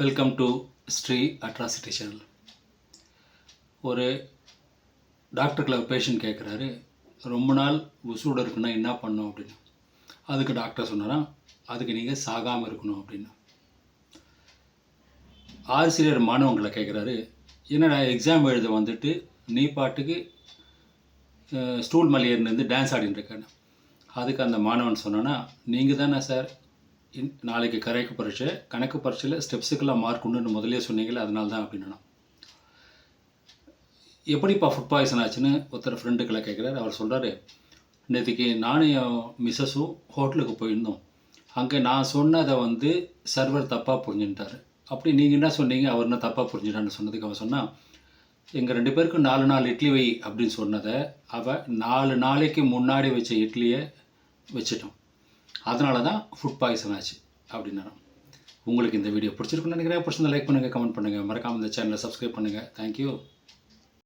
Welcome to Shri atrocity channel ஒரு டாக்டர்களை patient கேட்குறாரு ரொம்ப நாள் உசுரோடு இருக்குன்னா என்ன பண்ணும் அப்படின்னு. அதுக்கு டாக்டர் சொன்னாரா அதுக்கு நீங்கள் சாகாமல் இருக்கணும் அப்படின்னு. ஆசிரியர் மாணவங்களை கேட்குறாரு என்னடா எக்ஸாம் எழுத வந்துட்டு நீ பாட்டுக்கு ஸ்டூல் மேலே டான்ஸ் ஆடின்னு இருக்கேன்? அதுக்கு அந்த மாணவன் சொன்னான்னா நீங்கள் தானே சார் நாளைக்கு கரைக்கு பரீட்சை கணக்கு பரீட்சையில் ஸ்டெப்ஸுக்கெல்லாம் மார்க் உண்டுன்னு முதலே சொன்னீங்களே அதனால தான் அப்படின்னா எப்படிப்பா ஃபுட் பாய்சன் ஆச்சுன்னு ஒருத்தர் ஃப்ரெண்டுக்கெல்லாம் கேட்குறாரு. அவர் சொல்கிறாரு நேற்றுக்கு நானும் என் மிஸ்ஸஸும் ஹோட்டலுக்கு போயிருந்தோம். அங்கே நான் சொன்னதை வந்து சர்வர் தப்பாக புரிஞ்சுட்டார் அப்படி நீங்கள் என்ன சொன்னீங்க? அவர் என்ன தப்பாக புரிஞ்சுட்டான்னு சொன்னதுக்கு அவன் சொன்னான் எங்கள் ரெண்டு பேருக்கும் நாலு நாள் இட்லி வை அப்படின்னு சொன்னதை அவள் நாலு நாளைக்கு முன்னாடி வச்ச இட்லியை வச்சிட்டோம். அதனால தான் ஃபுட் பாய்சன் ஆச்சு அப்படின்னாராம். உங்களுக்கு இந்த வீடியோ பிடிச்சிருக்குன்னு நினைக்கிறேன். பிடிச்சிருந்தா லைக் பண்ணுங்கள் கமெண்ட் பண்ணுங்கள் மறக்காமல் இந்த சேனலை சப்ஸ்கிரைப் பண்ணுங்கள் தேங்க்யூ